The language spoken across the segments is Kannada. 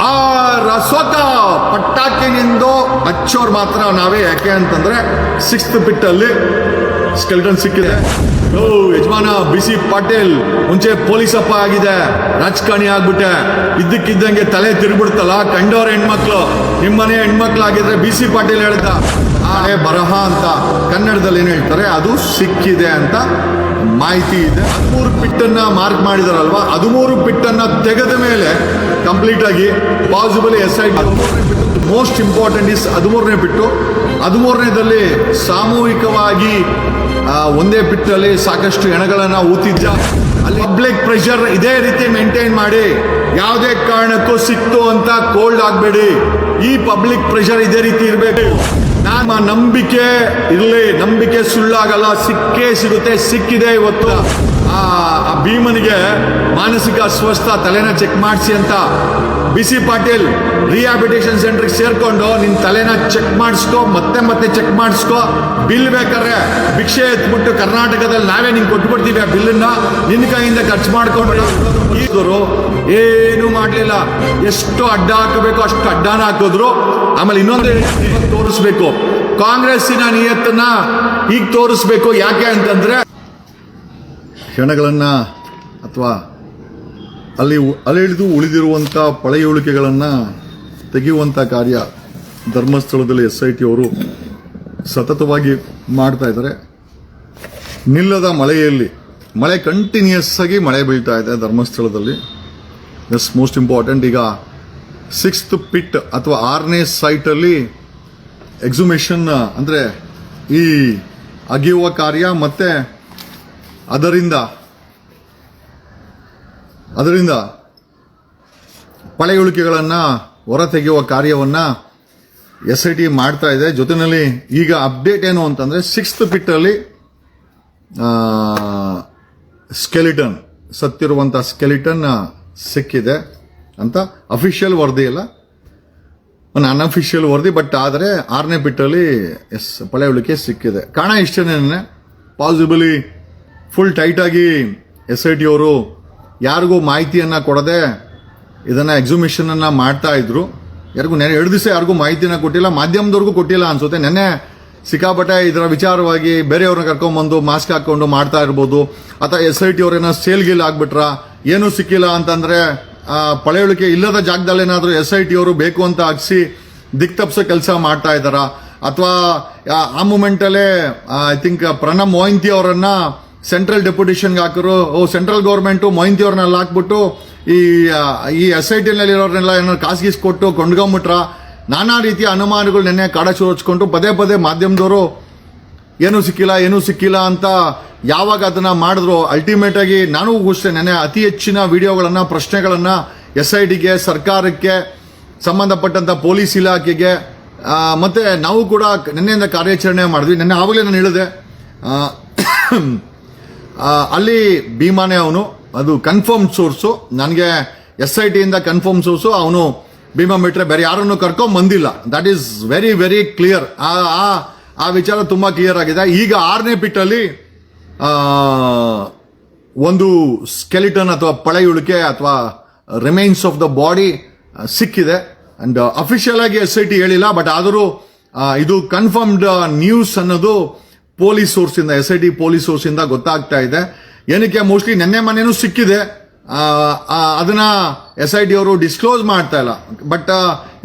ಆ ರಸಕ ಪಟ್ಟಾಕಿನಿಂದ ಹಚ್ಚೋರು ಮಾತ್ರ ನಾವೇ. ಯಾಕೆ ಅಂತಂದ್ರೆ ಸಿಕ್ಸ್ತ್ ಬಿಟ್ಟಲ್ಲಿ ಸ್ಕೆಲ್ಟನ್ ಸಿಕ್ಕಿದೆ. ಓ, ಯಜಮಾನ ಬಿ ಸಿ ಪಾಟೀಲ್, ಮುಂಚೆ ಅಪ್ಪ ಆಗಿದೆ. ರಾಜಕಾರಣಿ ಆಗ್ಬಿಟ್ಟೆ. ಇದ್ದಕ್ಕಿದ್ದಂಗೆ ತಲೆ ತಿರುಗ್ಬಿಡ್ತಲ್ಲ, ಕಂಡವ್ರ ಹೆಣ್ಮಕ್ಳು. ನಿಮ್ಮನೆ ಹೆಣ್ಮಕ್ಳು ಆಗಿದ್ರೆ ಬಿ ಸಿ ಪಾಟೀಲ್ ಹೇಳ್ದ ಆಳೆ ಬರಹ ಅಂತ ಕನ್ನಡದಲ್ಲಿ ಏನು ಹೇಳ್ತಾರೆ? ಅದು ಸಿಕ್ಕಿದೆ ಅಂತ ಮಾಹಿತಿ ಇದೆ. ಹದಿಮೂರು ಪಿಟ್ಟನ್ನ ಮಾರ್ಕ್ ಮಾಡಿದಾರಲ್ವಾ? ಹದಿಮೂರು ಪಿಟ್ಟನ್ನ ತೆಗೆದ ಮೇಲೆ ಕಂಪ್ಲೀಟ್ ಆಗಿ possible as I most important is ಹದಿಮೂರನೇ ಬಿಟ್ಟು. ಹದಿಮೂರನೇದಲ್ಲಿ ಸಾಮೂಹಿಕವಾಗಿ ಒಂದೇ ಬಿಟ್ಟಲ್ಲಿ ಸಾಕಷ್ಟು ಹೆಣಗಳನ್ನ ಊತಿದ್ದ. ಅಲ್ಲಿ ಪಬ್ಲಿಕ್ ಪ್ರೆಷರ್ ಇದೇ ರೀತಿ ಮೇಂಟೈನ್ ಮಾಡಿ, ಯಾವುದೇ ಕಾರಣಕ್ಕೂ ಸಿಕ್ತು ಅಂತ ಕೋಲ್ಡ್ ಆಗಬೇಡಿ. ಈ ಪಬ್ಲಿಕ್ ಪ್ರೆಷರ್ ಇದೇ ರೀತಿ ಇರಬೇಕು. ನಮ್ಮ ನಂಬಿಕೆ ಇರಲಿ, ನಂಬಿಕೆ ಸುಳ್ಳಾಗಲ್ಲ, ಸಿಕ್ಕೇ ಸಿಗುತ್ತೆ, ಸಿಕ್ಕಿದೆ ಇವತ್ತು. ಆ ಭೀಮನಿಗೆ ಮಾನಸಿಕ ಅಸ್ವಸ್ಥ, ತಲೆನ ಚೆಕ್ ಮಾಡಿಸಿ ಅಂತ ಬಿ ಸಿ ಪಾಟೀಲ್ ರಿಹಾಬಿಟೇಷನ್ ಸೆಂಟ್ರಿಗೆ ಸೇರ್ಕೊಂಡು ನಿನ್ನ ತಲೆನ ಚೆಕ್ ಮಾಡಿಸ್ಕೊ, ಮತ್ತೆ ಮತ್ತೆ ಚೆಕ್ ಮಾಡಿಸ್ಕೊ. ಬಿಲ್ ಬೇಕಾದ್ರೆ ಭಿಕ್ಷೆ ಎತ್ಬಿಟ್ಟು ಕರ್ನಾಟಕದಲ್ಲಿ ನಾವೇ ನಿಂಗೆ ಕೊಟ್ಬಿಡ್ತೀವಿ ಆ ಬಿಲ್ಲನ್ನ ನಿನ್ನ ಕೈಯಿಂದ ಖರ್ಚು ಮಾಡ್ಕೊಂಡ್ರೆ ಈಗರು ಏನು ಮಾಡಲಿಲ್ಲ. ಎಷ್ಟು ಅಡ್ಡ ಹಾಕಬೇಕು, ಅಷ್ಟು ಅಡ್ಡಾನ ಹಾಕಿದ್ರು. ಆಮೇಲೆ ಇನ್ನೊಂದು ತೋರಿಸ್ಬೇಕು. ಕಾಂಗ್ರೆಸ್ಸಿನ ನಿಯತ್ತನ್ನ ಈಗ ತೋರಿಸ್ಬೇಕು. ಯಾಕೆ ಅಂತಂದ್ರೆ ಕ್ಷಣಗಳನ್ನು ಅಥವಾ ಅಲ್ಲಿ ಅಲೆಳಿದು ಉಳಿದಿರುವಂಥ ಪಳೆಯುಳಿಕೆಗಳನ್ನು ತೆಗೆಯುವಂಥ ಕಾರ್ಯ ಧರ್ಮಸ್ಥಳದಲ್ಲಿ ಎಸ್ ಐ ಟಿ ಅವರು ಸತತವಾಗಿ ಮಾಡ್ತಾ ಇದ್ದಾರೆ. ನಿಲ್ಲದ ಮಳೆಯಲ್ಲಿ, ಮಳೆ ಕಂಟಿನ್ಯೂಸ್ ಆಗಿ ಮಳೆ ಬೀಳ್ತಾ ಇದೆ ಧರ್ಮಸ್ಥಳದಲ್ಲಿ. ಎಸ್ ಮೋಸ್ಟ್ ಇಂಪಾರ್ಟೆಂಟ್ ಈಗ ಸಿಕ್ಸ್ತ್ ಪಿಟ್ ಅಥವಾ ಆರನೇ ಸೈಟಲ್ಲಿ ಎಕ್ಸುಮೇಷನ್ ಅಂದರೆ ಈ ಅಗೆಯುವ ಕಾರ್ಯ ಮತ್ತೆ ಅದರಿಂದ ಅದರಿಂದ ಪಳೆಯುಳಿಕೆಗಳನ್ನು ಹೊರತೆಗೆಯುವ ಕಾರ್ಯವನ್ನು ಎಸ್ ಐ ಟಿ ಮಾಡ್ತಾ ಇದೆ. ಜೊತೆಯಲ್ಲಿ ಈಗ ಅಪ್ಡೇಟ್ ಏನು ಅಂತಂದರೆ ಸಿಕ್ಸ್ತ್ ಪಿಟ್ಟಲ್ಲಿ ಸ್ಕೆಲಿಟನ್ ಸತ್ತಿರುವಂಥ ಸ್ಕೆಲಿಟನ್ ಸಿಕ್ಕಿದೆ ಅಂತ. ಅಫಿಷಿಯಲ್ ವರದಿ ಇಲ್ಲ ಒಂದು ಅನ್ಅಫಿಷಿಯಲ್ ವರದಿ, ಬಟ್ ಆದರೆ ಆರನೇ ಪಿಟ್ಟಲ್ಲಿ ಎಸ್, ಪಳೆಯುಳಿಕೆ ಸಿಕ್ಕಿದೆ. ಕಾರಣ ಇಷ್ಟೇನೆ ಪಾಸಿಬಲಿ ಫುಲ್ ಟೈಟಾಗಿ ಎಸ್ ಐ ಟಿ ಅವರು ಯಾರಿಗೂ ಮಾಹಿತಿಯನ್ನು ಕೊಡದೆ ಇದನ್ನು ಎಕ್ಸಿಮಿಷನನ್ನು ಮಾಡ್ತಾ ಇದ್ರು. ಯಾರಿಗೂ ನೆನೆ ಎರಡು ದಿವಸ ಯಾರಿಗೂ ಮಾಹಿತಿನ ಕೊಟ್ಟಿಲ್ಲ, ಮಾಧ್ಯಮದವ್ರಿಗೂ ಕೊಟ್ಟಿಲ್ಲ ಅನ್ಸುತ್ತೆ. ನೆನ್ನೆ ಸಿಕ್ಕಾಪಟ್ಟೆ ಇದರ ವಿಚಾರವಾಗಿ ಬೇರೆಯವ್ರನ್ನ ಕರ್ಕೊಂಬಂದು ಮಾಸ್ಕ್ ಹಾಕ್ಕೊಂಡು ಮಾಡ್ತಾ ಇರ್ಬೋದು. ಅಥವಾ ಎಸ್ ಐ ಟಿ ಅವ್ರೇನೋ ಸೇಲ್ ಗೇಲ್ ಆಗ್ಬಿಟ್ರ? ಏನೂ ಸಿಕ್ಕಿಲ್ಲ ಅಂತಂದರೆ ಪಳೆಯುಳಿಕೆ ಇಲ್ಲದ ಜಾಗದಲ್ಲಿ ಏನಾದರೂ ಎಸ್ ಐ ಟಿ ಅವರು ಬೇಕು ಅಂತ ಹಾಕ್ಸಿ ದಿಕ್ ತಪ್ಸೋ ಕೆಲಸ ಮಾಡ್ತಾ ಇದ್ದಾರಾ? ಅಥವಾ, ಆ ಮೂಮೆಂಟಲ್ಲೇ ಐ ಥಿಂಕ್ ಪ್ರಣಬ್ ಮೊಯಂತಿ ಅವರನ್ನ ಸೆಂಟ್ರಲ್ ಡೆಪ್ಯುಟೇಷನ್ಗೆ ಹಾಕೋರು ಓ ಸೆಂಟ್ರಲ್ ಗೌರ್ಮೆಂಟು ಮೊಹಿಂತಿ ಅವ್ರನ್ನೆಲ್ಲ ಹಾಕ್ಬಿಟ್ಟು ಈ ಈ ಎಸ್ ಐ ಟಿನಲ್ಲಿ ಏನಾದ್ರು ಏನೋ ಕಾಸ್ಗೀಸ್ ಕೊಟ್ಟು ಕೊಂಡ್ಕೊಂಬಿಟ್ರ. ನಾನಾ ರೀತಿಯ ಅನುಮಾನಗಳು ನೆನ್ನೆ ಕಾಡಚೂರು ಹಚ್ಕೊಂಡು ಪದೇ ಪದೇ ಮಾಧ್ಯಮದವರು ಏನೂ ಸಿಕ್ಕಿಲ್ಲ ಏನೂ ಸಿಕ್ಕಿಲ್ಲ ಅಂತ ಯಾವಾಗ ಅದನ್ನು ಮಾಡಿದ್ರು. ಅಲ್ಟಿಮೇಟ್ ಆಗಿ ನಾನು ಅಷ್ಟೇ ನೆನೆ ಅತಿ ಹೆಚ್ಚಿನ ವಿಡಿಯೋಗಳನ್ನು, ಪ್ರಶ್ನೆಗಳನ್ನು ಎಸ್ ಐ ಟಿಗೆ ಸರ್ಕಾರಕ್ಕೆ ಸಂಬಂಧಪಟ್ಟಂಥ ಪೊಲೀಸ್ ಇಲಾಖೆಗೆ ಮತ್ತು ನಾವು ಕೂಡ ನಿನ್ನೆಯಿಂದ ಕಾರ್ಯಾಚರಣೆ ಮಾಡಿದ್ವಿ. ನೆನ್ನೆ ಆವಾಗಲೇ ನಾನು ಹೇಳಿದೆ. ಅಲ್ಲಿ ಭೀಮಾನೆ ಅವನು. ಅದು ಕನ್ಫರ್ಮ್ ಸೋರ್ಸು ನನಗೆ ಎಸ್ ಐ ಟಿಯಿಂದ ಕನ್ಫರ್ಮ್ ಸೋರ್ಸು ಅವನು ಭೀಮಾ ಬಿಟ್ರೆ ಬೇರೆ ಯಾರನ್ನು ಕರ್ಕೊಂಡು ಬಂದಿಲ್ಲ. That is very very clear ಆ, ಆ- ವಿಚಾರ ತುಂಬ ಕ್ಲಿಯರ್ ಆಗಿದೆ. ಈಗ ಆರನೇ ಪಿಟ್ಟಲ್ಲಿ ಒಂದು ಸ್ಕೆಲಿಟನ್ ಅಥವಾ ಪಳೆಯುಳಿಕೆ ಅಥವಾ ರಿಮೈನ್ಸ್ ಆಫ್ ದ ಬಾಡಿ ಸಿಕ್ಕಿದೆ. ಅಂಡ್ ಅಫಿಷಿಯಲ್ ಆಗಿ ಎಸ್ ಐ ಟಿ ಹೇಳಿಲ್ಲ ಬಟ್ ಆದರೂ ಇದು ಕನ್ಫರ್ಮ್ಡ್ ನ್ಯೂಸ್ ಅನ್ನೋದು ಪೊಲೀಸ್ ಸೋರ್ಸ್ ಇಂದ S I T police source ಇಂದ ಗೊತ್ತಾಗ್ತಾ ಇದೆ. ಏನಕ್ಕೆ, ಮೋಸ್ಟ್ಲಿ ನಿನ್ನೆ ಮನೇನು ಸಿಕ್ಕಿದೆ. ಅದನ್ನ ಎಸ್ ಐ ಟಿ ಅವರು ಡಿಸ್ಕ್ಲೋಸ್ ಮಾಡ್ತಾ ಇಲ್ಲ. ಬಟ್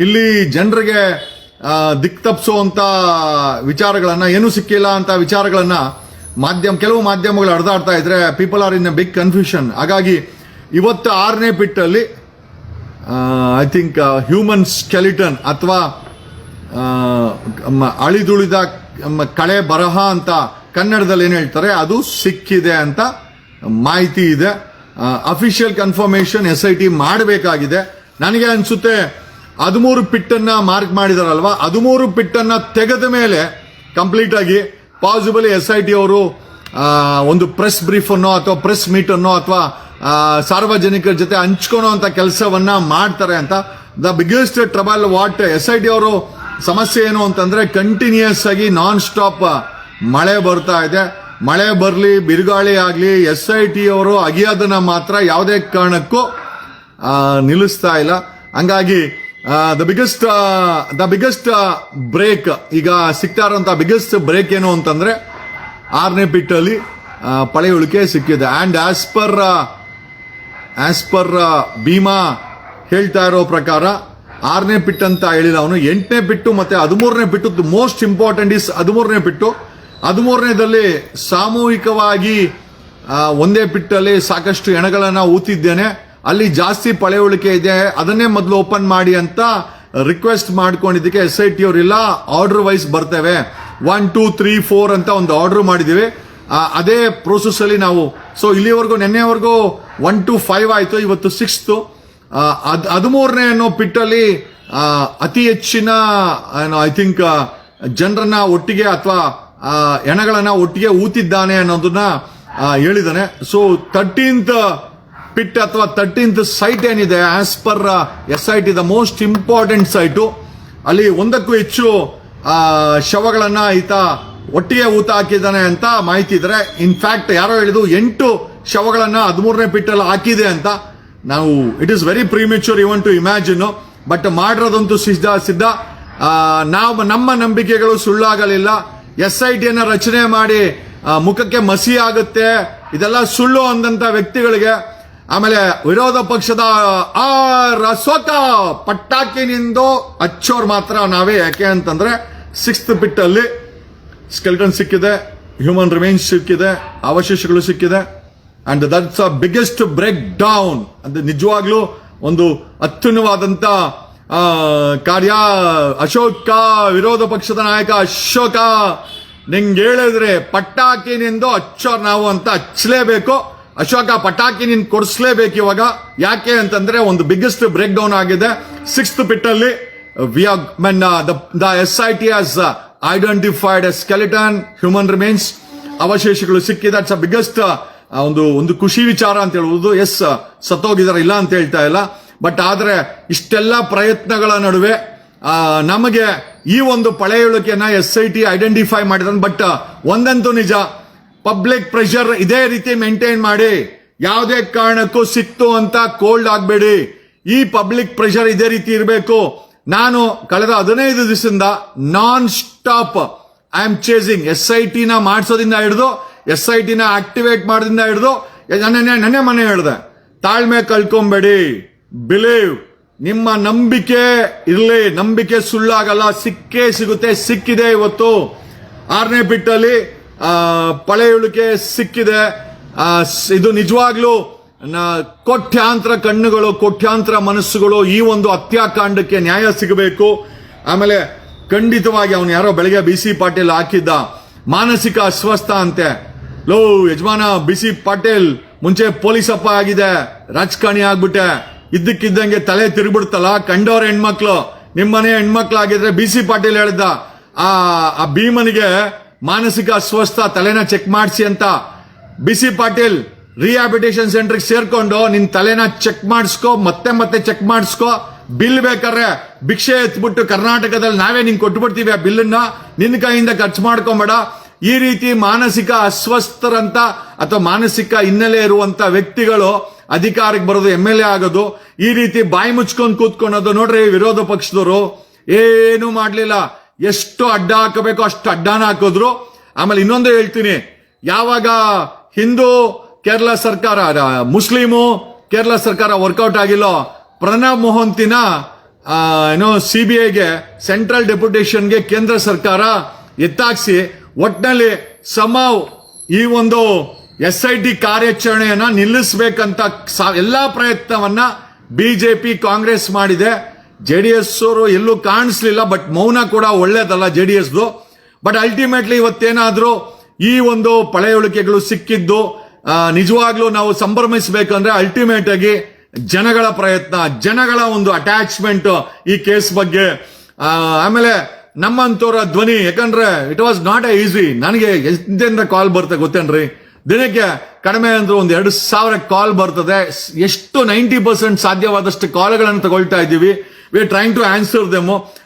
ಇಲ್ಲಿ ಜನರಿಗೆ ದಿಕ್ ತಪ್ಪಿಸುವಂತ ವಿಚಾರಗಳನ್ನ, ಏನು ಸಿಕ್ಕಿಲ್ಲ ಅಂತ ವಿಚಾರಗಳನ್ನ ಮಾಧ್ಯಮ, ಕೆಲವು ಮಾಧ್ಯಮಗಳು ಹರಿದಾಡ್ತಾ ಇದ್ರೆ people are in a big confusion ಹಾಗಾಗಿ ಇವತ್ತು ಆರನೇ ಬಿಟ್ಟಲ್ಲಿ ಐ ಥಿಂಕ್ ಹ್ಯೂಮನ್ ಸ್ಕೆಲಿಟನ್ ಅಥವಾ ಅಳಿದುಳಿದ ಕಳೆ ಬರಹ ಅಂತ ಕನ್ನಡದಲ್ಲಿ ಏನು ಹೇಳ್ತಾರೆ? ಅದು ಸಿಕ್ಕಿದೆ ಅಂತ ಮಾಹಿತಿ ಇದೆ. Official confirmation S I T ಮಾಡಬೇಕಾಗಿದೆ. ನನಗೆ ಅನಿಸುತ್ತೆ, ಹದಿಮೂರು ಪಿಟ್ಟನ್ನ ಮಾರ್ಕ್ ಮಾಡಿದಾರಲ್ವ? ಹದಿಮೂರು ಪಿಟ್ಟನ್ನ ತೆಗೆದ ಮೇಲೆ ಕಂಪ್ಲೀಟ್ ಆಗಿ ಪಾಸಿಬಲಿ ಎಸ್ ಐ ಟಿ ಅವರು ಒಂದು ಪ್ರೆಸ್ ಬ್ರೀಫ್ ಅನ್ನು ಅಥವಾ ಪ್ರೆಸ್ ಮೀಟ್ ಅನ್ನು ಅಥವಾ ಸಾರ್ವಜನಿಕರ ಜೊತೆ ಹಂಚ್ಕೊಳೋ ಅಂತ ಕೆಲಸವನ್ನ ಮಾಡ್ತಾರೆ ಅಂತ. The biggest trouble what S I T ಅವರು ಸಮಸ್ಯೆ ಏನು ಅಂತಂದ್ರೆ ಕಂಟಿನ್ಯೂಸ್ ಆಗಿ ನಾನ್ ಸ್ಟಾಪ್ ಮಳೆ ಬರ್ತಾ ಇದೆ. ಮಳೆ ಬರಲಿ, ಬಿರುಗಾಳಿ ಆಗಲಿ ಎಸ್ ಐ ಟಿ ಅವರು ಅಗಿಯೋದನ್ನ ಮಾತ್ರ ಯಾವುದೇ ಕಾರಣಕ್ಕೂ ನಿಲ್ಲಿಸ್ತಾ ಇಲ್ಲ. ಹಂಗಾಗಿ the biggest the biggest break ಈಗ ಸಿಗ್ತಾ ಇರೋಂಥ ಬಿಗ್ಗೆಸ್ಟ್ ಬ್ರೇಕ್ ಏನು ಅಂತಂದ್ರೆ ಆರನೇ ಪಿಟ್ಟಲ್ಲಿ ಪಳೆಯುಳಿಕೆ ಸಿಕ್ಕಿದೆ. And as per as per Bhima ಹೇಳ್ತಾ ಇರೋ ಪ್ರಕಾರ ಆರನೇ ಪಿಟ್ ಅಂತ ಹೇಳಿಲ್ಲ ಅವನು, ಎಂಟನೇ ಬಿಟ್ಟು ಮತ್ತೆ ಹದಿಮೂರನೇ ಬಿಟ್ಟು ಮೋಸ್ಟ್ ಇಂಪಾರ್ಟೆಂಟ್ ಇಸ್ ಹದಿಮೂರನೇ ಬಿಟ್ಟು. ಹದಿಮೂರನೇದಲ್ಲಿ ಸಾಮೂಹಿಕವಾಗಿ ಒಂದೇ ಬಿಟ್ಟಲ್ಲಿ ಸಾಕಷ್ಟು ಎಣಗಳನ್ನು ಊತಿದ್ದೇನೆ. ಅಲ್ಲಿ ಜಾಸ್ತಿ ಪಳೆಯುಳಿಕೆ ಇದೆ, ಅದನ್ನೇ ಮೊದಲು ಓಪನ್ ಮಾಡಿ ಅಂತ ರಿಕ್ವೆಸ್ಟ್ ಮಾಡ್ಕೊಂಡಿದ್ದಕ್ಕೆ ಎಸ್ ಐ ಟಿ ಅವರಿಲ್ಲ ಆರ್ಡರ್ ವೈಸ್ ಬರ್ತೇವೆ. ಒನ್ ಟೂ ತ್ರೀ ಫೋರ್ ಅಂತ ಒಂದು ಆರ್ಡರ್ ಮಾಡಿದ್ದೀವಿ. ಅದೇ ಪ್ರೋಸೆಸ್ ಅಲ್ಲಿ ನಾವು ಸೊ ಇಲ್ಲಿವರೆಗೂ, ನಿನ್ನೆವರೆಗೂ ಒನ್ ಟು ಫೈವ್ ಆಯ್ತು, ಇವತ್ತು ಸಿಕ್ಸ್ತು ಅದ್ ಹದಿಮೂರನೇ ಅನ್ನೋ ಪಿಟ್ಟಲ್ಲಿ ಅತಿ ಹೆಚ್ಚಿನ ಐ ಥಿಂಕ್ ಜನರನ್ನ ಒಟ್ಟಿಗೆ ಅಥವಾ ಹೆಣಗಳನ್ನ ಒಟ್ಟಿಗೆ ಊತಿದ್ದಾನೆ ಅನ್ನೋದನ್ನ ಹೇಳಿದ್ದಾನೆ ಸೊ ತರ್ಟೀನ್ತ್ ಪಿಟ್ ಅಥವಾ ತರ್ಟೀನ್ತ್ ಸೈಟ್ ಏನಿದೆ as per S I T the most important site ಅಲ್ಲಿ ಒಂದಕ್ಕೂ ಹೆಚ್ಚು ಶವಗಳನ್ನ ಈತ ಒಟ್ಟಿಗೆ ಊತ ಹಾಕಿದ್ದಾನೆ ಅಂತ ಮಾಹಿತಿ ಇದ್ರೆ ಇನ್ಫ್ಯಾಕ್ಟ್ ಯಾರೋ ಹೇಳಿದ್ರು, ಎಂಟು ಶವಗಳನ್ನ ಹದಿಮೂರನೇ ಪಿಟ್ಟಲ್ಲಿ ಹಾಕಿದೆ ಅಂತ. ನಾವು it is very premature even to imagine but ಮಾಡಿರೋದಂತೂ ಸಿದ್ಧ ಸಿದ್ಧ. ನಾವು, ನಮ್ಮ ನಂಬಿಕೆಗಳು ಸುಳ್ಳಾಗಲಿಲ್ಲ. ಎಸ್ ಐ ಟಿಯನ್ನು ರಚನೆ ಮಾಡಿ ಮುಖಕ್ಕೆ ಮಸಿ ಆಗುತ್ತೆ. ಇದೆಲ್ಲ ಸುಳ್ಳು ಅಂದಂತ ವ್ಯಕ್ತಿಗಳಿಗೆ. ಆಮೇಲೆ ವಿರೋಧ ಪಕ್ಷದ ಆ ರಸೋಕ ಪಟ್ಟಾಕಿನಿಂದ ಅಚ್ಚೋರ್ ಮಾತ್ರ ನಾವೇ. ಯಾಕೆ ಅಂತಂದ್ರೆ ಸಿಕ್ಸ್ತ್ ಪಿಟ್ ಅಲ್ಲಿ ಸ್ಕೆಲ್ಟನ್ ಸಿಕ್ಕಿದೆ ಹ್ಯೂಮನ್ ರಿಮೈನ್ಸ್ ಸಿಕ್ಕಿದೆ, ಅವಶೇಷಗಳು ಸಿಕ್ಕಿದೆ. And that's a biggest break down ಅಂದ್ರೆ ನಿಜವಾಗ್ಲೂ ಒಂದು ಅತ್ಯುನ್ನವಾದಂತ ಕಾರ್ಯ, ಅಶೋಕ, ವಿರೋಧ ಪಕ್ಷದ ನಾಯಕ ಅಶೋಕ, ನಿಂಗೆ ಹೇಳಿದ್ರೆ ಪಟಾಕಿನಿಂದ ಹಚ್ಚೋರ್ ನಾವು ಅಂತ ಹಚ್ಚಲೇಬೇಕು. ಅಶೋಕ ಪಟಾಕಿ ನಿನ್ ಕೊಡಿಸ್ಲೇಬೇಕು ಇವಾಗ. ಯಾಕೆ ಅಂತಂದ್ರೆ ಒಂದು ಬಿಗ್ಗೆಸ್ಟ್ ಬ್ರೇಕ್ ಡೌನ್ ಆಗಿದೆ sixth ಪಿಟ್ಟಲ್ಲಿ we mean the S I T has identified skeleton human remains ಅವಶೇಷಗಳು ಸಿಕ್ಕಿದೆ. ಅಟ್ಸ್ ಬಿಗ್ಗೆಸ್ಟ್ ಒಂದು ಒಂದು ಖುಷಿ ವಿಚಾರ ಅಂತ ಹೇಳ್ಬೋದು. ಎಸ್ ಸತ್ತೋಗಿದ್ದಾರೆ ಇಲ್ಲ ಅಂತ ಹೇಳ್ತಾ ಇಲ್ಲ. ಬಟ್ ಆದರೆ ಇಷ್ಟೆಲ್ಲ ಪ್ರಯತ್ನಗಳ ನಡುವೆ ಆ, ನಮಗೆ ಈ ಒಂದು ಪಳೆಯುಳಿಕೆನ ಎಸ್ ಐ ಟಿ ಐಡೆಂಟಿಫೈ ಮಾಡಿದ ಬಟ್ ಒಂದಂತೂ ನಿಜ ಪಬ್ಲಿಕ್ ಪ್ರೆಷರ್ ಇದೇ ರೀತಿ ಮೇಂಟೈನ್ ಮಾಡಿ ಯಾವುದೇ ಕಾರಣಕ್ಕೂ ಸಿಕ್ತು ಅಂತ ಕೋಲ್ಡ್ ಆಗಬೇಡಿ. ಈ ಪಬ್ಲಿಕ್ ಪ್ರೆಷರ್ ಇದೇ ರೀತಿ ಇರಬೇಕು. ನಾನು ಕಳೆದ ಹದಿನೈದು ದಿವಸದಿಂದ non stop I am chasing S I ಟಿನ ಮಾಡಿಸೋದಿಂದ ಹಿಡಿದು ಎಸ್ ಐ ಟಿನ ಆಕ್ಟಿವೇಟ್ ಮಾಡೋದ್ರಿಂದ ಹಿಡಿದು ನನ್ನ ಮನೆ ಹೇಳಿದೆ. ತಾಳ್ಮೆ ಕಳ್ಕೊಂಬೇಡಿ. ಬಿಲೀವ್ ನಿಮ್ಮ ನಂಬಿಕೆ ಇರಲಿ. ನಂಬಿಕೆ ಸುಳ್ಳಾಗಲ್ಲ. ಸಿಕ್ಕೇ ಸಿಗುತ್ತೆ. ಸಿಕ್ಕಿದೆ ಇವತ್ತು. ಆರನೇ ಬಿಟ್ಟಲ್ಲಿ ಪಳೆಯುಳಿಕೆ ಸಿಕ್ಕಿದೆ. ಇದು ನಿಜವಾಗ್ಲೂ ಕೋಟ್ಯಾಂತರ ಕಣ್ಣುಗಳು, ಕೋಟ್ಯಾಂತರ ಮನಸ್ಸುಗಳು ಈ ಒಂದು ಹತ್ಯಾಕಾಂಡಕ್ಕೆ ನ್ಯಾಯ ಸಿಗಬೇಕು. ಆಮೇಲೆ ಖಂಡಿತವಾಗಿ ಅವನು ಯಾರೋ ಬೆಳಗ್ಗೆ ಬಿ ಸಿ ಪಾಟೀಲ್ ಹಾಕಿದ್ದ ಮಾನಸಿಕ ಅಸ್ವಸ್ಥ ಅಂತೆ. ಲೋ, ಯಜಮಾನ ಬಿಸಿ ಪಾಟೀಲ್, ಮುಂಚೆ ಅಪ್ಪ ಆಗಿದೆ. ರಾಜಕಾರಣಿ ಆಗ್ಬಿಟ್ಟೆ. ಇದ್ದಕ್ಕಿದ್ದಂಗೆ ತಲೆ ತಿರುಗ್ಬಿಡ್ತಲ್ಲ, ಕಂಡವ್ರ ಹೆಣ್ಮಕ್ಳು. ನಿಮ್ಮನೆ ಹೆಣ್ಮಕ್ಳಾಗಿದ್ರೆ ಬಿ ಸಿ ಪಾಟೀಲ್ ಹೇಳ್ದ ಆ ಆ ಭೀಮನಿಗೆ ಮಾನಸಿಕ ಅಸ್ವಸ್ಥ, ತಲೆನ ಚೆಕ್ ಮಾಡಿಸಿ ಅಂತ. ಬಿ ಸಿ ಪಾಟೀಲ್ ರಿಹಾಬಿಟೇಷನ್ ಸೆಂಟರ್ಗೆ ಸೇರ್ಕೊಂಡು ನಿನ್ ತಲೆನ ಚೆಕ್ ಮಾಡಿಸ್ಕೋ, ಮತ್ತೆ ಮತ್ತೆ ಚೆಕ್ ಮಾಡಿಸ್ಕೋ. ಬಿಲ್ ಬೇಕಾದ್ರೆ ಭಿಕ್ಷೆ ಎತ್ಬಿಟ್ಟು ಕರ್ನಾಟಕದಲ್ಲಿ ನಾವೇ ನಿಂಗೆ ಕೊಟ್ಬಿಡ್ತೀವಿ ಆ ಬಿಲ್ಲನ್ನ. ನಿನ್ನ ಕೈಯಿಂದ ಖರ್ಚು ಮಾಡ್ಕೊಂಬೇಡ. ಈ ರೀತಿ ಮಾನಸಿಕ ಅಸ್ವಸ್ಥರಂತ ಅಥವಾ ಮಾನಸಿಕ ಹಿನ್ನೆಲೆ ಇರುವಂತ ವ್ಯಕ್ತಿಗಳು ಅಧಿಕಾರಕ್ಕೆ ಬರೋದು ಎಂ ಎಲ್ ಎ ಆಗೋದು, ಈ ರೀತಿ ಬಾಯಿ ಮುಚ್ಕೊಂಡು ಕೂತ್ಕೊಳೋದು ನೋಡ್ರಿ ವಿರೋಧ ಪಕ್ಷದವರು, ಏನು ಮಾಡಲಿಲ್ಲ. ಎಷ್ಟು ಅಡ್ಡ ಹಾಕಬೇಕು ಅಷ್ಟು ಅಡ್ಡಾನ ಹಾಕಿದ್ರು. ಆಮೇಲೆ ಇನ್ನೊಂದು ಹೇಳ್ತೀನಿ, ಯಾವಾಗ ಹಿಂದೂ, ಕೇರಳ ಸರ್ಕಾರ ಮುಸ್ಲಿಮು, ಕೇರಳ ಸರ್ಕಾರ ವರ್ಕೌಟ್ ಆಗಿಲ್ಲೋ, ಪ್ರಣಬ್ ಮೋಹಂತಿನ ಏನೋ ಸಿ ಬಿ ಐಗೆ ಸೆಂಟ್ರಲ್ ಡೆಪ್ಯುಟೇಷನ್ಗೆ ಕೇಂದ್ರ ಸರ್ಕಾರ ಎತ್ತಾಕ್ಸಿ ಒಟ್ನಲ್ಲಿ ಸಮಾವ್ ಈ ಒಂದು ಎಸ್ ಐ ಟಿ ಕಾರ್ಯಾಚರಣೆಯನ್ನು ನಿಲ್ಲಿಸಬೇಕಂತ ಎಲ್ಲಾ ಪ್ರಯತ್ನವನ್ನ ಬಿಜೆಪಿ ಕಾಂಗ್ರೆಸ್ ಮಾಡಿದೆ. ಜೆ ಡಿ ಎಸ್ ಅವರು ಎಲ್ಲೂ ಕಾಣಿಸ್ಲಿಲ್ಲ, ಬಟ್ ಮೌನ ಕೂಡ ಒಳ್ಳೇದಲ್ಲ ಜೆ ಡಿ ಎಸ್ದು ಬಟ್ ಅಲ್ಟಿಮೇಟ್ಲಿ ಇವತ್ತೇನಾದರೂ ಈ ಒಂದು ಪಳೆಯುಳಿಕೆಗಳು ಸಿಕ್ಕಿದ್ದು ನಿಜವಾಗ್ಲೂ ನಾವು ಸಂಭ್ರಮಿಸಬೇಕಂದ್ರೆ ಅಲ್ಟಿಮೇಟ್ ಆಗಿ ಜನಗಳ ಪ್ರಯತ್ನ, ಜನಗಳ ಒಂದು ಅಟ್ಯಾಚ್ಮೆಂಟ್ ಈ ಕೇಸ್ ಬಗ್ಗೆ. ಆಮೇಲೆ ನಮ್ಮಂತವರ ಧ್ವನಿ, ಯಾಕಂದ್ರೆ it was not a easy ನನಗೆ ಎಂತೆಂತ ಕಾಲ್ ಬರುತ್ತೆ ಗೊತ್ತೇನ್ರಿ? ದಿನಕ್ಕೆ ಕಡಿಮೆ ಅಂದ್ರೆ ಒಂದು ಎರಡು ಸಾವಿರ ಕಾಲ್ ಬರ್ತದೆ. ಎಷ್ಟು ನೈಂಟಿ ಪರ್ಸೆಂಟ್ ಸಾಧ್ಯವಾದಷ್ಟು ಕಾಲ್ಗಳನ್ನು ತಗೊಳ್ತಾ ಇದ್ದೀವಿ. ವಿ ಟ್ರೈಂಗ್ ಟು ಆನ್ಸರ್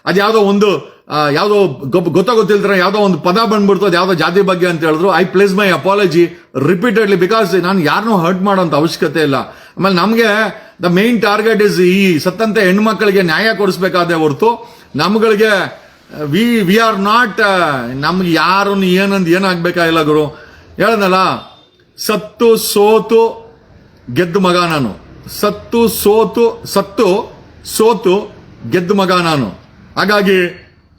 ಅದು ಯಾವುದೋ ಒಂದು ಯಾವುದೋ ಗೊತ್ತ- ಗೊತ್ತ ಗೊತ್ತಿಲ್ದ್ರೆ ಯಾವ್ದೋ ಒಂದು ಪದ ಬಂದ್ಬಿಡ್ತು, ಅದು ಯಾವುದೋ ಜಾತಿ ಬಗ್ಗೆ ಅಂತ ಹೇಳಿದ್ರು. I place my apology repeatedly because ನಾನು ಯಾರನ್ನೂ ಹರ್ಟ್ ಮಾಡೋಂಥ ಅವಶ್ಯಕತೆ ಇಲ್ಲ. ಆಮೇಲೆ ನಮಗೆ ದ ಮೇನ್ ಟಾರ್ಗೆಟ್ ಇಸ್ ಈ ಸತ್ತಂತ ಹೆಣ್ಮಕ್ಳಿಗೆ ನ್ಯಾಯ ಕೊಡಿಸ್ಬೇಕಾದೆ ಹೊರತು ನಮ್ಗಳಿಗೆ ವಿ ವಿ ಆರ್ ನಾಟ್ ನಮ್ಗೆ ಯಾರನ್ನು ಏನಂದ್ ಏನಾಗ್ಬೇಕಾಗಿಲ್ಲ ಗುರು. ಹೇಳದಲ್ಲ, ಸತ್ತು ಸೋತು ಗೆದ್ದು ಮಗ ನಾನು. ಸತ್ತು ಸೋತು ಸತ್ತು ಸೋತು ಗೆದ್ದು ಮಗ ನಾನು. ಹಾಗಾಗಿ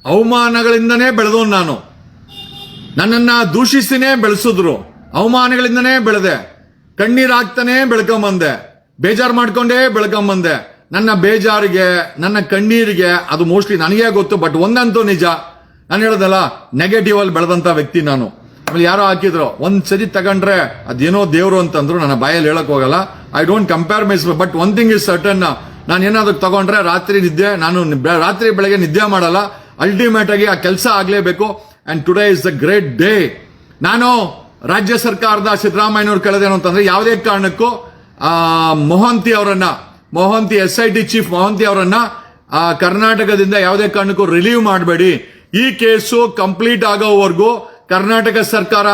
ಅವಮಾನಗಳಿಂದನೇ ಬೆಳೆದು ನಾನು. ನನ್ನನ್ನ ದೂಷಿಸಿನೇ ಬೆಳೆಸಿದ್ರು. ಅವಮಾನಗಳಿಂದನೇ ಬೆಳೆದೆ. ಕಣ್ಣೀರಾಗ್ತಾನೆ ಬೆಳ್ಕೊಂಬಂದೆ. ಬೇಜಾರು ಮಾಡ್ಕೊಂಡೇ ಬೆಳ್ಕೊಂಬಂದೆ. ನನ್ನ ಬೇಜಾರಿಗೆ, ನನ್ನ ಕಣ್ಣೀರಿಗೆ, ಅದು ಮೋಸ್ಟ್ಲಿ ನನಗೇ ಗೊತ್ತು ಬಟ್ ಒಂದಂತೂ ನಿಜ. ನಾನು ಹೇಳೋದಲ್ಲ ನೆಗೆಟಿವ್ ಅಲ್ಲಿ ಬೆಳೆದಂತ ವ್ಯಕ್ತಿ ನಾನು. ಆಮೇಲೆ ಯಾರೋ ಹಾಕಿದ್ರು, ಒಂದ್ ಸರಿ ತಗೊಂಡ್ರೆ ಅದೇನೋ ದೇವ್ರು ಅಂತಂದ್ರು ನನ್ನ ಬಾಯಲ್ಲಿ ಹೇಳಕ್ ಹೋಗಲ್ಲ. I don't compare mice but one thing is certain ನಾನು ಏನಾದ್ರು ತಗೊಂಡ್ರೆ ರಾತ್ರಿ ನಿದ್ದೆ, ನಾನು ರಾತ್ರಿ ಬೆಳಗ್ಗೆ ನಿದ್ದೆ ಮಾಡಲ್ಲ. ಅಲ್ಟಿಮೇಟ್ ಆಗಿ ಆ ಕೆಲಸ ಆಗ್ಲೇಬೇಕು and today is the great day ನಾನು ರಾಜ್ಯ ಸರ್ಕಾರದ ಸಿದ್ದರಾಮಯ್ಯನವ್ರು ಕಳೆದೇನು ಅಂತಂದ್ರೆ ಯಾವುದೇ ಕಾರಣಕ್ಕೂ ಮೊಹಂತಿ ಅವರನ್ನ Mohanty S I T chief Mohanty ಅವರನ್ನ ಕರ್ನಾಟಕದಿಂದ ಯಾವುದೇ ಕಾರಣಕ್ಕೂ ರಿಲೀವ್ ಮಾಡಬೇಡಿ. ಈ ಕೇಸು ಕಂಪ್ಲೀಟ್ ಆಗೋವರೆಗೂ ಕರ್ನಾಟಕ ಸರ್ಕಾರ,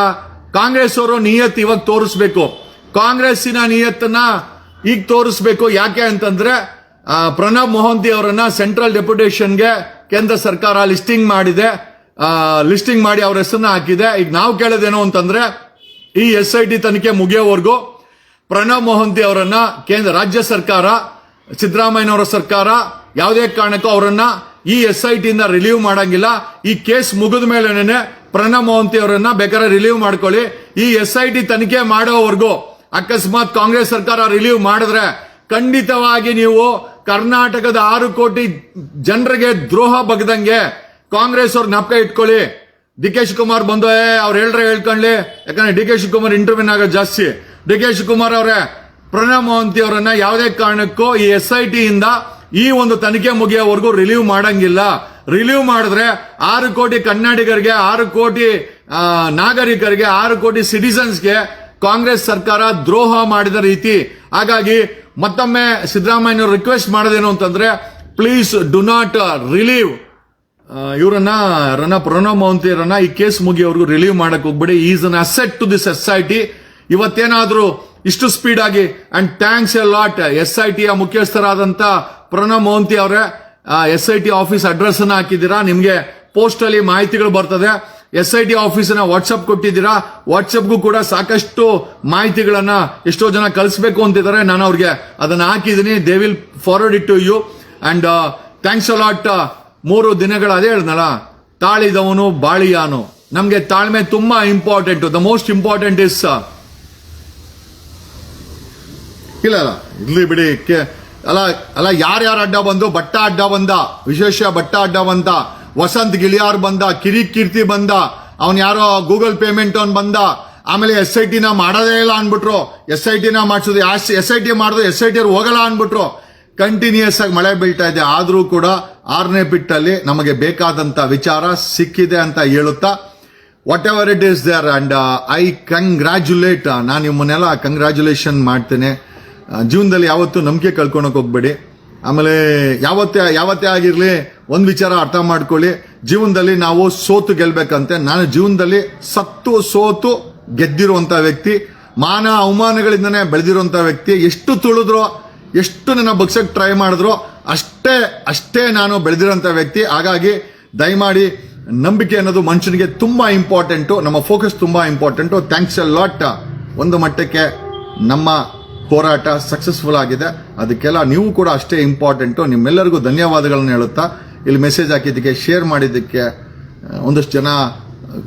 ಕಾಂಗ್ರೆಸ್ ಅವರು ನಿಯತ್ ಇವಾಗ ತೋರಿಸ್ಬೇಕು. ಕಾಂಗ್ರೆಸ್ಸಿನ ನಿಯತ್ತನ್ನ ಈಗ ತೋರಿಸ್ಬೇಕು. ಯಾಕೆ ಅಂತಂದ್ರೆ ಪ್ರಣಬ್ ಮೊಹಂತಿ ಅವರನ್ನ ಸೆಂಟ್ರಲ್ ಡೆಪ್ಯುಟೇಷನ್ಗೆ ಕೇಂದ್ರ ಸರ್ಕಾರ ಲಿಸ್ಟಿಂಗ್ ಮಾಡಿದೆ. ಲಿಸ್ಟಿಂಗ್ ಮಾಡಿ ಅವ್ರ ಹೆಸರನ್ನ ಹಾಕಿದೆ. ಈಗ ನಾವು ಕೇಳೋದೇನು ಅಂತಂದ್ರೆ, ಈ ಎಸ್ ಐ ಟಿ ತನಿಖೆ ಮುಗಿಯೋವರೆಗೂ ಪ್ರಣಬ್ ಮೋಹಂತಿ ಅವರನ್ನ ಕೇಂದ್ರ ರಾಜ್ಯ ಸರ್ಕಾರ, ಸಿದ್ದರಾಮಯ್ಯನವರ ಸರ್ಕಾರ ಯಾವುದೇ ಕಾರಣಕ್ಕೂ ಅವರನ್ನ ಈ ಎಸ್ ಐ ಟಿಯಿಂದ ರಿಲೀವ್ ಮಾಡಂಗಿಲ್ಲ. ಈ ಕೇಸ್ ಮುಗಿದ ಮೇಲೆನೆ ಪ್ರಣಬ್ ಮೋಹಂತಿ ಅವರನ್ನ ಬೇಕಾದ್ರೆ ರಿಲೀವ್ ಮಾಡ್ಕೊಳ್ಳಿ. ಈ ಎಸ್ ಐ ಟಿ ತನಿಖೆ ಮಾಡೋವರೆಗೂ ಅಕಸ್ಮಾತ್ ಕಾಂಗ್ರೆಸ್ ಸರ್ಕಾರ ರಿಲೀವ್ ಮಾಡಿದ್ರೆ ಖಂಡಿತವಾಗಿ ನೀವು ಕರ್ನಾಟಕದ ಆರು ಕೋಟಿ ಜನರಿಗೆ ದ್ರೋಹ ಬಗ್ದಂಗೆ ಕಾಂಗ್ರೆಸ್ ಅವ್ರ ನಾಪಕ ಇಟ್ಕೊಳ್ಳಿ. ಡಿ ಕೆ ಶಿವಕುಮಾರ್ ಬಂದು ಅವ್ರು ಹೇಳ್ರೆ ಹೇಳ್ಕೊಳ್ಳಿ ಯಾಕಂದ್ರೆ ಡಿ ಕೆ ಶಿವಕುಮಾರ್ ಇಂಟರ್ವ್ಯೂನ್ ಆಗೋದು ಜಾಸ್ತಿ. ಡಿ ಕೆ ಶಿವಕುಮಾರ್ ಅವರೇ, ಪ್ರಣಬ್ ಮೊಹಂತಿ ಅವರನ್ನ ಯಾವುದೇ ಕಾರಣಕ್ಕೂ ಈ ಎಸ್ ಐ ಟಿ ಇಂದ ಈ ಒಂದು ತನಿಖೆ ಮುಗಿಯೋವರೆಗೂ ರಿಲೀವ್ ಮಾಡಂಗಿಲ್ಲ. ರಿಲೀವ್ ಮಾಡಿದ್ರೆ ಆರು ಕೋಟಿ ಕನ್ನಡಿಗರಿಗೆ, ಆರು ಕೋಟಿ ನಾಗರಿಕರಿಗೆ, ಆರು ಕೋಟಿ ಸಿಟಿಸನ್ಸ್ಗೆ ಕಾಂಗ್ರೆಸ್ ಸರ್ಕಾರ ದ್ರೋಹ ಮಾಡಿದ ರೀತಿ. ಹಾಗಾಗಿ ಮತ್ತೊಮ್ಮೆ ಸಿದ್ದರಾಮಯ್ಯ ರಿಕ್ವೆಸ್ಟ್ ಮಾಡೋದೇನು ಅಂತಂದ್ರೆ ಪ್ಲೀಸ್ ಡು ನಾಟ್ ರಿಲೀವ್ ಇವರನ್ನ ರನ್ನ ಪ್ರಣಬ್ ಮೌಂತಿಯರನ್ನ ಈ ಕೇಸ್ ಮುಗಿಯೋವರೆಗೂ ರಿಲೀವ್ ಮಾಡಕ್ ಹೋಗ್ಬೇಡಿ. Is an asset to the society ಇವತ್ತೇನಾದ್ರೂ ಇಷ್ಟು ಸ್ಪೀಡ್ ಆಗಿ and thanks a lot S I ಟಿಯ ಮುಖ್ಯಸ್ಥರಾದಂಥ ಪ್ರಣಬ್ ಮೋಹಂತಿ ಅವರೇ. S I T office address ಅನ್ನ ಹಾಕಿದ್ದೀರಾ? ನಿಮಗೆ ಪೋಸ್ಟ್ ಅಲ್ಲಿ ಮಾಹಿತಿಗಳು ಬರ್ತದೆ. ಎಸ್ ಐ ಟಿ ಆಫೀಸಿನ ವಾಟ್ಸಪ್ ಕೊಟ್ಟಿದ್ದೀರಾ? ವಾಟ್ಸಪ್ಗೂ ಕೂಡ ಸಾಕಷ್ಟು ಮಾಹಿತಿಗಳನ್ನ ಎಷ್ಟೋ ಜನ ಕಳಿಸ್ಬೇಕು ಅಂತಿದ್ದಾರೆ. ನಾನು ಅವ್ರಿಗೆ ಅದನ್ನ ಹಾಕಿದ್ದೀನಿ. They will forward it to you and thanks lot ಮೂರು ದಿನಗಳ ಅದೇ ಹೇಳ್ದಲ್ಲ, ತಾಳಿದವನು ಬಾಳಿಯಾನು. ನಮಗೆ ತಾಳ್ಮೆ ತುಂಬಾ important the most important is ಇಲ್ಲ ಅಲ್ಲ ಇರ್ಲಿ ಬಿಡಿ ಅಲ್ಲ ಅಲ್ಲ, ಯಾರ್ಯಾರ ಅಡ್ಡ ಬಂದು ಬಟ್ಟ ಅಡ್ಡ ಬಂದ, ವಿಶೇಷ ಬಟ್ಟ ಅಡ್ಡ ಬಂದ, ವಸಂತ್ ಗಿಳಿಯಾರ್ ಬಂದ, ಕಿರಿ ಕೀರ್ತಿ ಬಂದ, ಅವನ್ ಯಾರೋ ಗೂಗಲ್ ಪೇಮೆಂಟ್ ಅವ್ನು ಬಂದ, ಆಮೇಲೆ ಎಸ್ ಐ ಟಿನ ಮಾಡೋದೇ ಇಲ್ಲ ಅನ್ಬಿಟ್ರು ಎಸ್ ಐ ಟಿನ ಮಾಡಿಸೋದು ಎಸ್ ಐ ಟಿ ಮಾಡಿದ್ರು ಎಸ್ ಐ ಟಿ ಹೋಗಲ್ಲ ಅನ್ಬಿಟ್ರು ಕಂಟಿನ್ಯೂಸ್ ಆಗಿ ಮಳೆ ಬೀಳ್ತಾ ಇದೆ. ಆದರೂ ಕೂಡ ಆರನೇ ಬಿಟ್ಟಲ್ಲಿ ನಮಗೆ ಬೇಕಾದಂತ ವಿಚಾರ ಸಿಕ್ಕಿದೆ ಅಂತ ಹೇಳುತ್ತಾ whatever it is there and I congratulate ನಾನು ನಿಮ್ಮನ್ನೆಲ್ಲ ಕಂಗ್ರ್ಯಾಚುಲೇಷನ್ ಮಾಡ್ತೇನೆ. ಜೀವನದಲ್ಲಿ ಯಾವತ್ತೂ ನಂಬಿಕೆ ಕಳ್ಕೊಳಕ್ ಹೋಗ್ಬೇಡಿ. ಆಮೇಲೆ ಯಾವತ್ತೇ ಯಾವತ್ತೇ ಆಗಿರಲಿ, ಒಂದು ವಿಚಾರ ಅರ್ಥ ಮಾಡ್ಕೊಳ್ಳಿ. ಜೀವನದಲ್ಲಿ ನಾವು ಸೋತು ಗೆಲ್ಬೇಕಂತೆ. ನಾನು ಜೀವನದಲ್ಲಿ ಸತ್ತು, ಸೋತು ಗೆದ್ದಿರುವಂತ ವ್ಯಕ್ತಿ, ಮಾನ ಅವಮಾನಗಳಿಂದನೇ ಬೆಳೆದಿರುವಂತ ವ್ಯಕ್ತಿ, ಎಷ್ಟು ತುಳಿದ್ರು, ಎಷ್ಟು ನನ್ನ ಬಗ್ಸಕ್ಕೆ ಟ್ರೈ ಮಾಡಿದ್ರು, ಅಷ್ಟೇ ಅಷ್ಟೇ ನಾನು ಬೆಳೆದಿರೋಂಥ ವ್ಯಕ್ತಿ. ಹಾಗಾಗಿ ದಯಮಾಡಿ ನಂಬಿಕೆ ಅನ್ನೋದು ಮನುಷ್ಯನಿಗೆ ತುಂಬ ಇಂಪಾರ್ಟೆಂಟು ನಮ್ಮ ಫೋಕಸ್ ತುಂಬ ಇಂಪಾರ್ಟೆಂಟು ಥ್ಯಾಂಕ್ಸ್ ಎ ಲಾಟ್ ಒಂದು ಮಟ್ಟಕ್ಕೆ ನಮ್ಮ ಹೋರಾಟ ಸಕ್ಸಸ್ಫುಲ್ ಆಗಿದೆ. ಅದಕ್ಕೆಲ್ಲ ನೀವು ಕೂಡ ಅಷ್ಟೇ ಇಂಪಾರ್ಟೆಂಟು ನಿಮ್ಮೆಲ್ಲರಿಗೂ ಧನ್ಯವಾದಗಳನ್ನ ಹೇಳುತ್ತಾ, ಇಲ್ಲಿ ಮೆಸೇಜ್ ಹಾಕಿದ್ದಕ್ಕೆ ಶೇರ್ ಮಾಡಿದ್ದಕ್ಕೆ ಒಂದಷ್ಟು ಜನ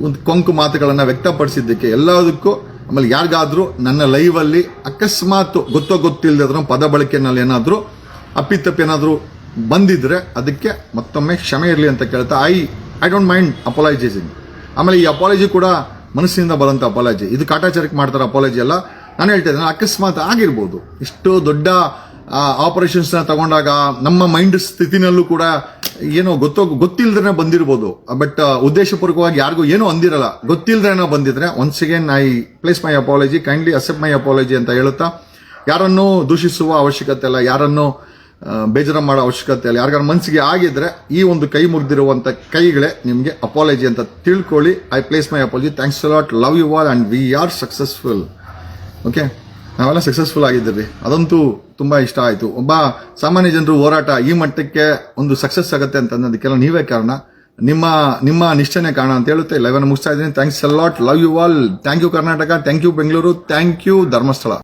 ಒಂದು ಕೊಂಕು ಮಾತುಗಳನ್ನು ವ್ಯಕ್ತಪಡಿಸಿದ್ದಕ್ಕೆ ಎಲ್ಲದಕ್ಕೂ, ಆಮೇಲೆ ಯಾರಿಗಾದರೂ ನನ್ನ ಲೈವಲ್ಲಿ ಅಕಸ್ಮಾತ್ ಗೊತ್ತೋ ಗೊತ್ತಿಲ್ಲದ ಪದ ಬಳಕೆನಲ್ಲಿ ಏನಾದರೂ ಅಪ್ಪಿತಪ್ಪಿ ಏನಾದರೂ ಬಂದಿದ್ರೆ ಅದಕ್ಕೆ ಮತ್ತೊಮ್ಮೆ ಕ್ಷಮೆ ಇರಲಿ ಅಂತ ಕೇಳ್ತಾ I I don't mind apologising ಆಮೇಲೆ ಈ ಅಪಾಲಜಿ ಕೂಡ ಮನಸ್ಸಿನಿಂದ ಬರೋಂಥ ಅಪಾಲಜಿ ಇದು ಕಾಟಾಚಾರಕ್ಕೆ ಮಾಡ್ತಾರೆ ಅಪಾಲಜಿ ಅಲ್ಲ. ನಾನು ಹೇಳ್ತಾ ಇದ್ದೇನೆ ಅಕಸ್ಮಾತ್ ಆಗಿರ್ಬೋದು. ಇಷ್ಟು ದೊಡ್ಡ ಆಪರೇಷನ್ಸ್ನ ತಗೊಂಡಾಗ ನಮ್ಮ ಮೈಂಡ್ ಸ್ಥಿತಿನಲ್ಲೂ ಕೂಡ ಏನೋ ಗೊತ್ತೋ ಗೊತ್ತಿಲ್ಲದ್ರೆ ಬಂದಿರ್ಬೋದು. ಬಟ್ ಉದ್ದೇಶಪೂರ್ವಕವಾಗಿ ಯಾರಿಗೂ ಏನೂ ಅಂದಿರಲ್ಲ. ಗೊತ್ತಿಲ್ದೇನೋ ಬಂದಿದ್ರೆ once again I place my apology kindly accept my apology ಅಂತ ಹೇಳುತ್ತಾ, ಯಾರನ್ನು ದೂಷಿಸುವ ಅವಶ್ಯಕತೆ ಇಲ್ಲ, ಯಾರನ್ನು ಬೇಜಾರ ಮಾಡೋ ಅವಶ್ಯಕತೆ ಇಲ್ಲ. ಯಾರಿಗಾರ ಮನಸ್ಸಿಗೆ ಆಗಿದ್ರೆ ಈ ಒಂದು ಕೈ ಮುರಿದಿರುವಂಥ ಕೈಗಳೇ ನಿಮಗೆ ಅಪಾಲಜಿ ಅಂತ ತಿಳ್ಕೊಳ್ಳಿ. I place my apology thanks lot love you all and we are successful okay ನಾವೆಲ್ಲ ಸಕ್ಸಸ್ಫುಲ್ ಆಗಿದ್ದೀರಿ. ಅದಂತೂ ತುಂಬ ಇಷ್ಟ ಆಯಿತು. ಒಬ್ಬ ಸಾಮಾನ್ಯ ಜನರು ಹೋರಾಟ ಈ ಮಟ್ಟಕ್ಕೆ ಒಂದು ಸಕ್ಸಸ್ ಆಗುತ್ತೆ ಅಂತ ಅದಕ್ಕೆಲ್ಲ ನೀವೇ ಕಾರಣ. ನಿಮ್ಮ ನಿಮ್ಮ ನಿಷ್ಠೆನೇ ಕಾರಣ ಅಂತ ಹೇಳುತ್ತೆ. ಲೈವ್ ಮುಗಿಸ್ತಾ ಇದ್ದೀನಿ. Thanks lot love you all thank you Karnataka thank you Bengaluru thank you Dharmasthala